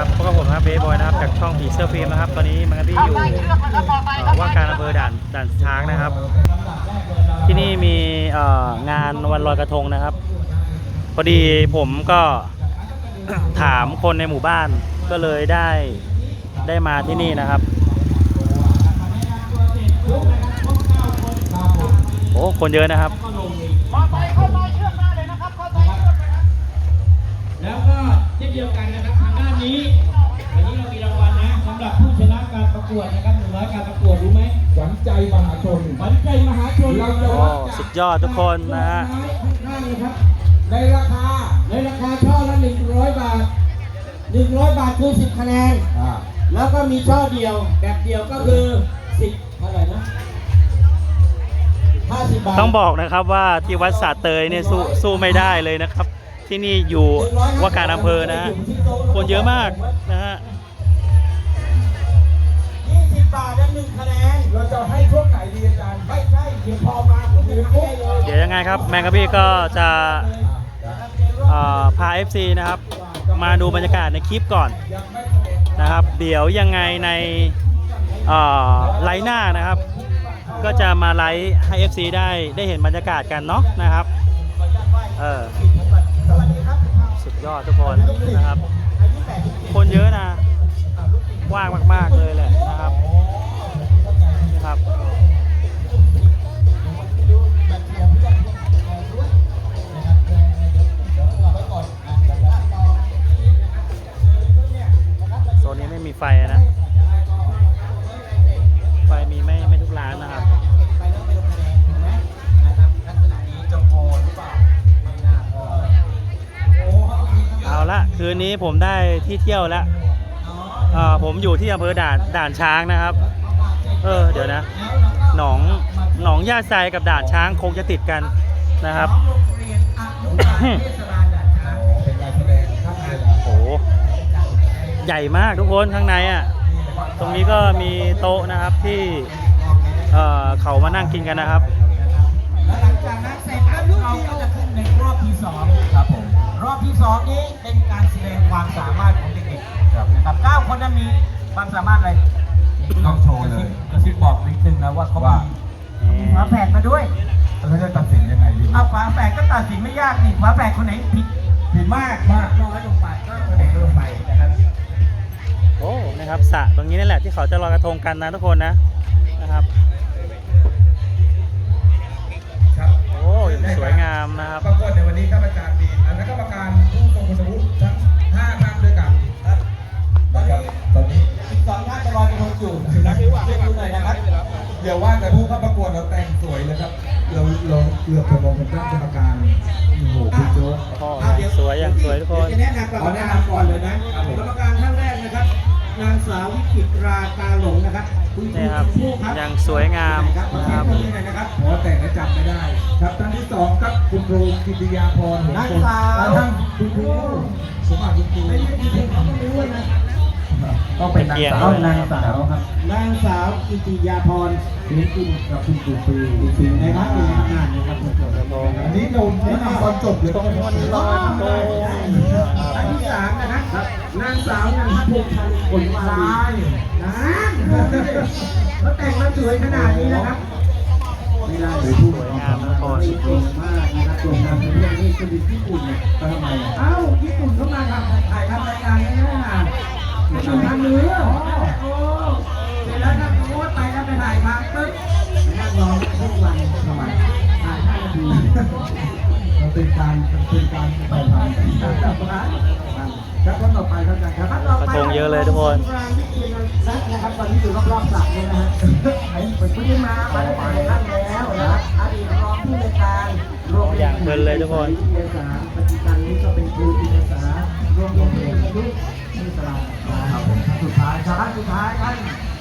ครับพบกับผมนะครับเบย์บอยนะครับจากช่องผีเสื้อฟิล์มนะครับ ตอนนี้มันที่อยู่เอ่อว่าการอำเภอด่านด่านช้างนะครับ ที่นี่มีเอ่องานวันลอยกระทงนะครับ พอดีผมก็ถามคนในหมู่บ้านก็เลยได้ได้มาที่นี่นะครับโอ้คนเยอะนะครับแล้วก็เช่นเดียวกันนะครับทางด้า นนี้วันนี้เรามีรางวัลนะสำหรับผู้ชนะการประกวดนะครับหนึ่งร้อยการประกวดรู้ไหมขวัญใจมหาชนขวัญใจมหาชนเราจะโอ้วัดจากสุดยอดทุกคนนะฮะข้างๆเลยครับ ในราคาในราคาช่อละหนึ่งร้อยบาทหนึ่งร้อยบาทคือสิบคะแนน อ่าแล้วก็มีช่อเดียวแบบเดียวก็คือสิบเท่าไหร่นะห้าสิบบาท ต้องบอกนะครับว่าที่วัดสาเตยเนี่ยสู้สู้ไม่ได้เลยนะครับ ที่นี่อยู่ว่าการอำเภอนะฮะคนเยอะมากนะฮะยี่สิบบาทและหนึ่งคะแนนเราจะให้ช่วงไหนดีอาจารย์ไม่ใช่เดี๋ยวพอมาก็จะให้ได้เลยเดี๋ยวยังไงครับ แมงกะพี่ก็จะเอ่อพา FC นะครับ มาดูบรรยากาศในคลิปก่อนนะครับ เดี๋ยวยังไงในไลฟ์หน้านะครับ ก็จะมาไลฟ์ให้ FC ได้ได้เห็นบรรยากาศกันเนาะนะครับ เออ สุดยอดทุกคนนะครับ คนเยอะนะ ว่างมาก ๆ เลยแหละนะครับนะครับโซนนี้ไม่มีไฟนะ นนี้ผมได้ที่เที่ยวแล้วเอ่อผมอยู่ที่อำเภอด่านด่านช้างนะครับ เออเดี๋ยวนะ หนองหนองย่าไซกับด่านช้างคงจะติดกันนะครับโอ้โหใหญ่มากทุกคนข้างในอะ ตรงนี้ก็มีโต๊ะนะครับที่เอ่อเขามานั่งกินกันนะครับ แล้วหลังจากนั้นเสร็จปั๊บเราก็จะขึ้นในรอบที่สองครับผม รอบที่สองนี้เป็นการแสดงความสามารถของเด็กๆนะครับเก้าคนนั้นมีความสามารถอะไรต้องโชว์เลยกระซิบบอกนิดนึงนะว่าเขาว่ามีฝาแฝดมาด้วยแล้วจะตัดสินยังไงดีเอาฝาแฝดก็ตัดสินไม่ยากนี่ฝาแฝดคนไหนผิดผิดมากมากน้อยลงไปก็คนไหนลงไปนะครับโอ้นะครับสระตรงนี้นี่แหละที่เขาจะลอยกระทงกันนะทุกคนนะนะครับครับ สวยงามนะครับปรากฏในวันนี้ครับอาจารย์ดีคณะกรรมการผู้ทรงคุณวุฒิทั้งห้าท่านด้วยกันครับตอนนี้ตอนนี้อีกสองท่านจะลอยกระทงอยู่นะช่วยดูหน่อยนะครับเดี๋ยวว่าแต่ผู้เข้าประกวดเราแต่งสวยเลยครับ เราเราเกือบจะมองเป็นท่านกรรมการโอ้โหคุณโจ๊กโอ้อย่างสวยอย่างสวยทุกคนเดี๋ยวจะแนะนำกรรมการก่อนเลยนะกรรมการท่านแรกนะครับ นางสาววิจิตราตาหลงนะครับคุณครูนี่ครับชมพู่ครับอย่างสวยงามครับนะครับขอเสียงปรบมือหน่อยนะครับขอแต่งและจำไม่ได้ ครับท่านที่สองครับคุณครูกิติยาพรหงนางคงสาวท่านคุณครูสมบัติคุณครูไม่ใช่ที่เป็นเขาก็ไม่รู้นะ ต้องเป็นนางสาวเป็นเกียรตินางสาวครับ นางสาวกิติยาพรคุณกุลกับคุณปู่ปีคุณปีในนะคพัรักบเป็นงานนะครับอันนี้เราแนะนำตอนจบเลยต้องเป็นคนลอยกระทงอันที่สามนะครับนางสาวนันทพงศ์พันธ์ผลมาลีนานเขาแต่งมาสวยขนาดนี้นะครับไม่ได้เลยพูดสวยงามทุกคนเก่งมากนะครับโด่งดังในเรื่องนี้ก็มีญี่ปุ่นเนี่ยทำไมอะเอ้าญี่ปุ่นเขามาทำถ่ายทำรายการ มันเป็นการมันเป็นการไปทำครับวันต่อไปครับอาจารย์ครับกระทงเยอะเลยทุกคนรางวิเชียรรัตน์นะครับตอนนี้อยู่รอบๆสระเนี่ยนะฮะไป็นผู้ที่มามาได้หลายท่านแล้วนะครับอดีตรองผู้ในการโรงเรีอยย่างเพลินเลยทุกคนวิทยาศาสตร์ปัจจุบันนี้ก็เป็นครูวิทยาศาสตร์โรงเรียนเทคนิคที่สระครับผมท่านสุดท้ายสาระสุดท้ายท่าน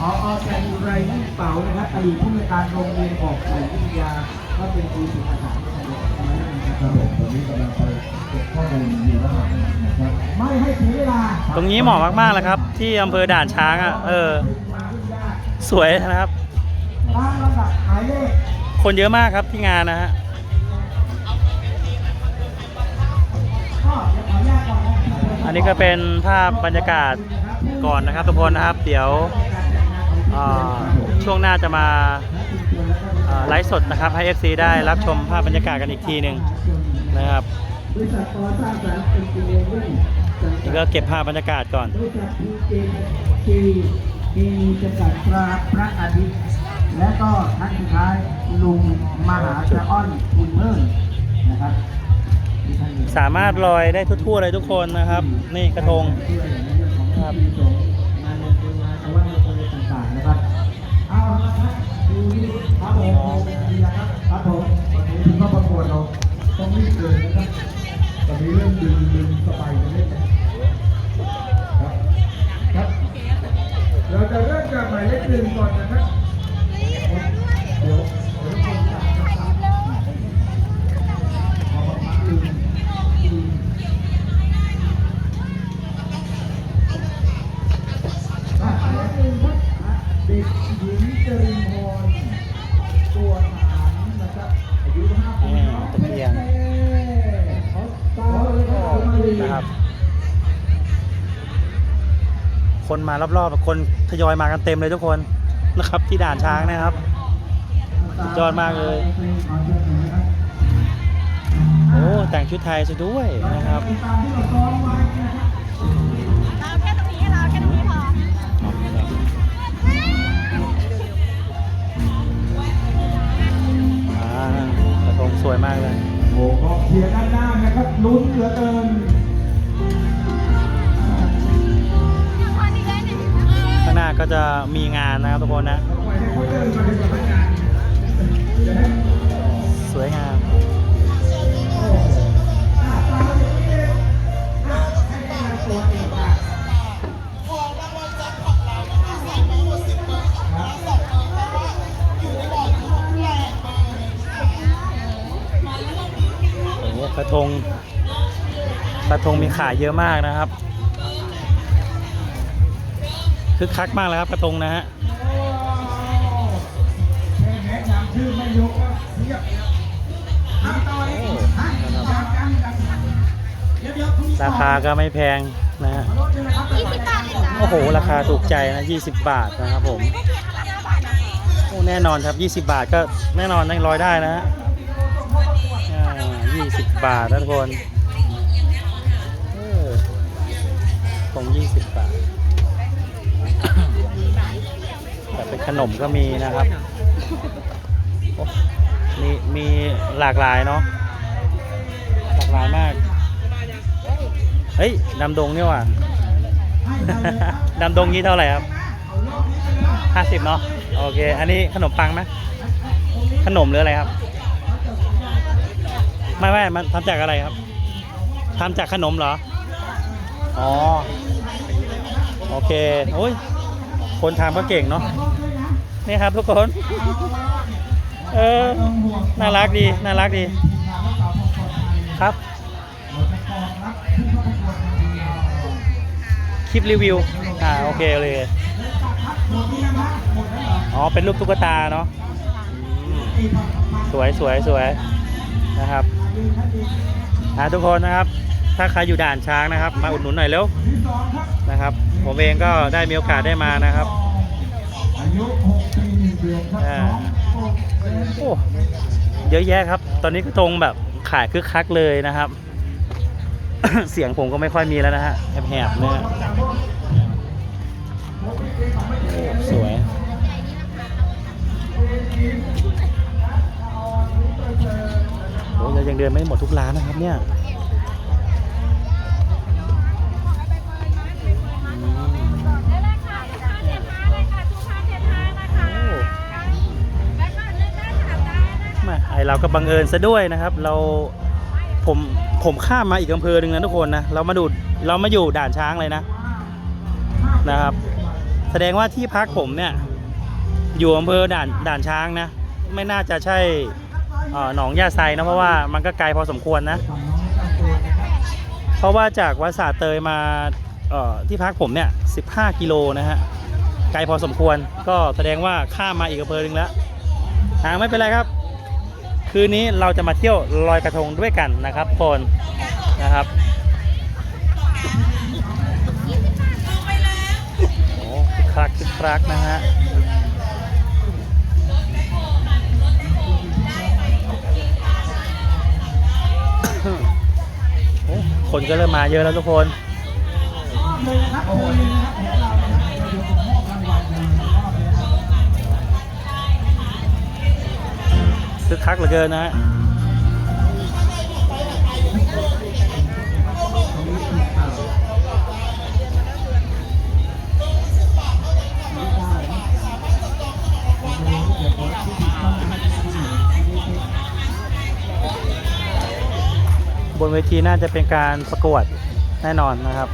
พอแสงอุไรยิ่งเป๋านะครับอดีตผู้ในการโรงเรียนออกสื่อวิทยาก็เป็นครูสุภาษาปร นี้กำลังไปเก็บข้อมูลอยู่ระหว่างนะครับไม่ให้เสียเวลาตรงนี้เหมาะมากๆเลยครับ ที่อำเภอด่านช้างอะเออ สวยนะครับ ตามลำดับหมายเลขคนเยอะมากครับที่งานนะฮะก็เดี๋ยวขออนุญาตก่อนนะออันนี้ก็เป็นภาพบรรยากาศก่อนนะครับทุกคนนะครับ เดี๋ยวอ่าช่วงหน้าจะมาอ่าไลฟ์สดนะครับให้ FC ได้รับชมภาพบรรยากาศกันอีกทีหนึ่ง นะครับบริษัทก่อสร้างสารเอ็นจิเนียริ่งจำนี่กัก็ดเก็บภาพบรรยากาศก่อนบริษัทพีเจทีมีจำกัดตราพระอาทิตย์และก็ท่านสุดท้ายลุงมหาชะอ้อนคุณเมิ่นนะครับที่ท่านสามารถลอยได้ทั่วๆเลยทุกคนนะครับ นี่กระทงช่วยในเรื่องของพิธีสงฆ์งานมงคลงานสวัสดิการต่างๆนะครับเอาละครับดูนี่ครับผมดีนะครับครับผมวันนี้ที่เข้าประกวดเรา ต้องรีบเลยนะครับตอนนี้เริ่มดึงดึงสบายกันเล่นครับ ครับ เราจะเริ่มจากหมายเลขหนึ่งก่อนนะครับ คนมารอบๆคนทยอยมากันเต็มเลยทุกคนนะครับที่ด่านช้างนะครับสุดยอดมากเลยโอ้แต่งชุดไทยซะด้วยนะครับตามที่เราซ้อมไว้นะครับเราแค่ตรงนี้เราแค่ตรงนี้พออ่ากระทงสวยมากเลยโอ้กองเชียร์ด้านหน้านะครับลุ้นเหลือเกิน ก็จะมีงานนะครับทุกคนนะ สวยงามโอ้โหกระทงกระทงมีขายเยอะมากนะครับ คึกคักมากเลยครับกระทงนะฮะแค่แนะนำชื่อไม่ยกก็เทียบเอาต่อเลยฮะยังยังยังเดี๋ยวเดี๋ยวพรุ่งนี้ราคาก็ไม่แพงนะฮะรถใช่ไหมครับยี่สิบบาทเองจ้ะโอ้โห ราคาถูกใจนะ 20 บาทนะครับผมโอ้แน่นอนครับ 20 บาทก็แน่นอนนั่งร้อยได้นะฮะอ่า20 บาทนะทุกคนเออคง20 บาท แต่เป็นขนมก็มีนะครับโอ้มีมีหลากหลายเนาะ หลากหลายมาก เฮ้ยดำดงนี่ว่ะดำดงนี้เท่าไหร่ครับห้าสิบเนาะ โอเค อันนี้ขนมปังไหมขนมหรืออะไรครับ ไม่ไม่มันทำจากอะไรครับทำจากขนมเหรอ อ๋อ โอเค โอ้ย คนทำก็เก่งเนาะนี่ครับทุกคน เออ น่ารักดี น่ารักดี ครับ คลิปรีวิว อ่า โอเคเลย อ๋อ เป็นรูปตุ๊กตาเนาะ สวยสวยสวยนะครับอ่าทุกคนนะครับ ถ้าใครอยู่ด่านช้างนะครับ มาอุดหนุนหน่อยเร็วนะครับ ผมเองก็ได้มีโอกาสได้มานะครับอายุ6ปี1เดือนครับอ่าน้องโอ้โอ้เยอะแยะครับ ตอนนี้กระทงแบบขายคึกคักเลยนะครับ เสียงผมก็ไม่ค่อยมีแล้วนะฮะแหบๆเนี่ยโอ้สวยโอ้ยเรายังเดินไม่หมดทุกร้านนะครับเนี่ย ไอเราก็บังเอิญซะด้วยนะครับ เราผมผมข้ามมาอีกอำเภอหนึ่งนะทุกคนนะเรามาดูเรามาอยู่ด่านช้างเลยนะนะครับ แสดงว่าที่พักผมเนี่ยอยู่อำเภอด่านด่านช้างนะ ไม่น่าจะใช่หนองยาไซนะเพราะว่ามันก็ไกลพอสมควรนะ เพราะว่าจากวัดสาเตยมาที่พักผมเนี่ย 15 กิโลนะฮะไกลพอสมควรก็แสดงว่าข้ามมาอีกอำเภอหนึ่งแล้วอ่าไม่เป็นไรครับ คืนนี้เราจะมาเที่ยวลอยกระทงด้วยกันนะครับคนนะครับโอ้คลักคึกคลักนะฮะคนก็เริ่มมาเยอะแล้วทุกคนโอ้โห ครับคึกเหลือเกินนะฮะตรงนี้คือข่าวไม่ได้นะโอ้โหเวขอที่ผิดต้องนะครับบนเวทีน่าจะเป็นการประกวดแน่นอนนะครับ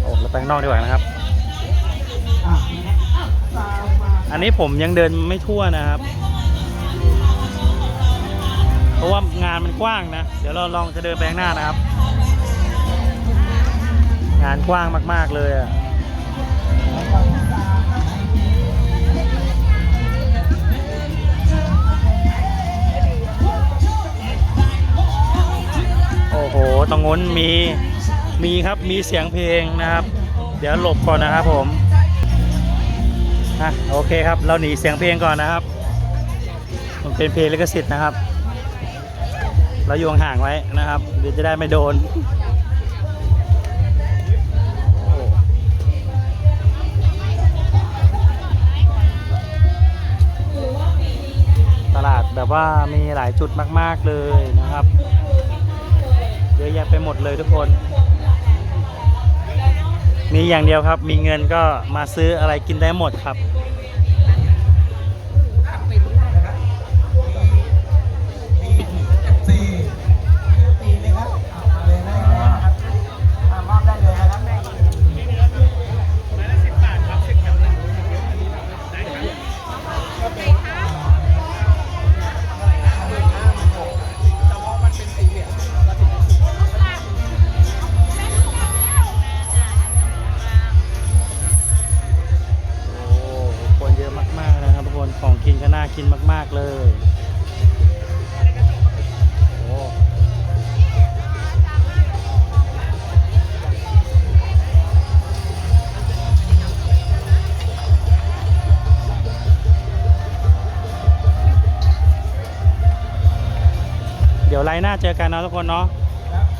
โอ้เราไปข้างนอกดีกว่านะครับ อันนี้ผมยังเดินไม่ทั่วนะครับ เพราะว่างานมันกว้างนะ เดี๋ยวเราลองจะเดินไปข้างหน้านะครับ งานกว้างมากๆเลยอะโอ้โห ตรงนู้นมี มีครับ มีเสียงเพลงนะครับ เดี๋ยวหลบก่อนนะครับผม อะโอเคครับ เราหนีเสียงเพลงก่อนนะครับ มันเป็นเพลงลิขสิทธิ์นะครับ เราอยู่ห่างไว้นะครับ เดี๋ยวจะได้ไม่โดนตลาดแบบว่ามีหลายจุดมาก ๆ เลยนะครับ เยอะแยะไปหมดเลยทุกคน มีอย่างเดียวครับ มีเงินก็มาซื้ออะไรกินได้หมดครับ ลน์หน้าเจอกันนะทุกคนเนาะ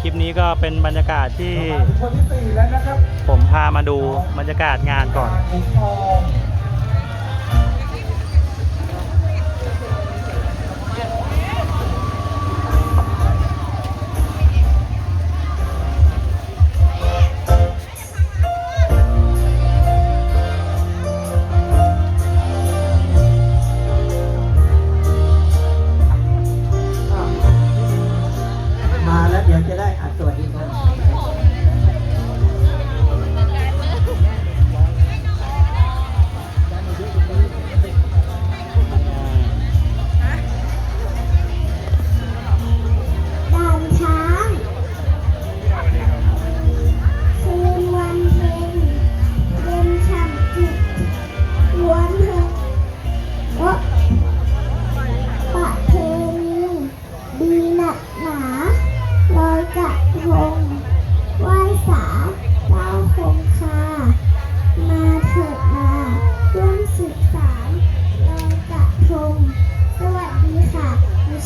คลิปนี้ก็เป็นบรรยากาศที่มาถึงคนที่สี่แล้วนะครับผมพามาดูบรรยากาศงานก่อน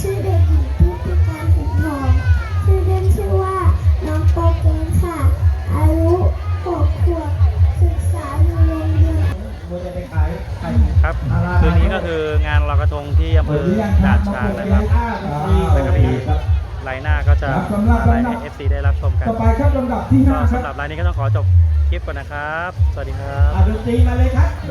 ชื่อเด็กหญิงพิพิการขุนทองชื่อเล่นชื่อว่าน้องโปเกนค่ะ อายุหกขวบศึกษาอยู่โรงเรียนโมจะไปขายไข่ครับคืนนี้ก็คืองานลอยกระทงที่อำเภอด่านช้างนะครับแล้วก็มีไลน์หน้าก็จะมาไลน์ให้ FC ได้รับชมกันต่อไปครับลำดับที่ก็ห้าครับสำหรับไลน์นี้ก็ต้องขอจบคลิปก่อนนะครับ สวัสดีครับอะดนตรีมาเลยครับ